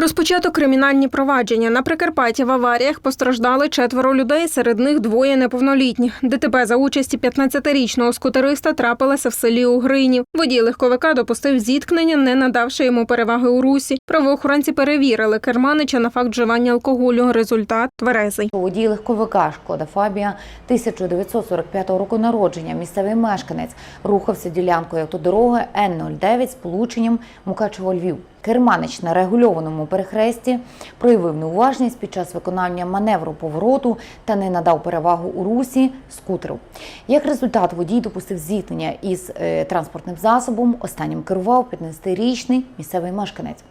Розпочато кримінальні провадження. На Прикарпатті в аваріях постраждали четверо людей, серед них двоє неповнолітніх. ДТП за участі 15-річного скутериста трапилося в селі Угринів. Водій легковика допустив зіткнення, не надавши йому переваги у русі. Правоохоронці перевірили керманича на факт вживання алкоголю. Результат тверезий. Водій легковика Шкода Фабія 1945 року народження, місцевий мешканець, рухався ділянкою автодороги Н-09 з полученням Мукачево-Львів. Керманич на регульованому перехресті проявив неуважність під час виконання маневру повороту та не надав перевагу у русі скутеру. Як результат, водій допустив зіткнення із е, транспортним засобом. Останнім керував 15-річний місцевий мешканець.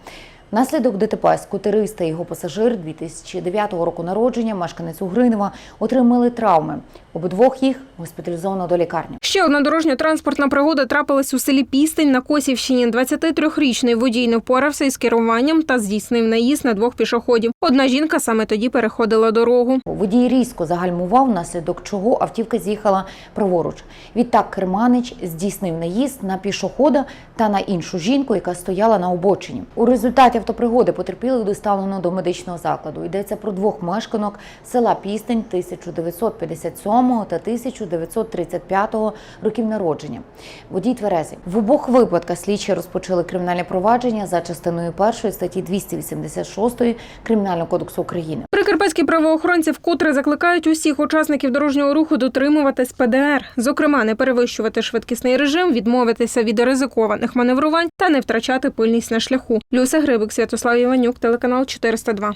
Внаслідок ДТП скутериста і його пасажир 2009 року народження, мешканець Угринова, отримали травми. Обидвох їх госпіталізовано до лікарні. Ще одна дорожньо-транспортна пригода трапилась у селі Пістень на Косівщині. 23-річний водій не впорався із керуванням та здійснив наїзд на двох пішоходів. Одна жінка саме тоді переходила дорогу. Водій різко загальмував, внаслідок чого автівка з'їхала праворуч. Відтак керманич здійснив наїзд на пішохода та на іншу жінку, яка стояла на обочині. У результаті автопригоди потерпілих доставлено до медичного закладу. Йдеться про двох мешканок села Пістень 1957 та 1935 років народження. Водій тверезий. В обох випадках слідчі розпочали кримінальне провадження за частиною першої статті 286 Кримінального кодексу України. Прикарпатські правоохоронці вкотре закликають усіх учасників дорожнього руху дотримуватись ПДР, зокрема, не перевищувати швидкісний режим, відмовитися від ризикованих маневрувань та не втрачати пильність на шляху. Люся Грибик, Святослав Іванюк, телеканал 402.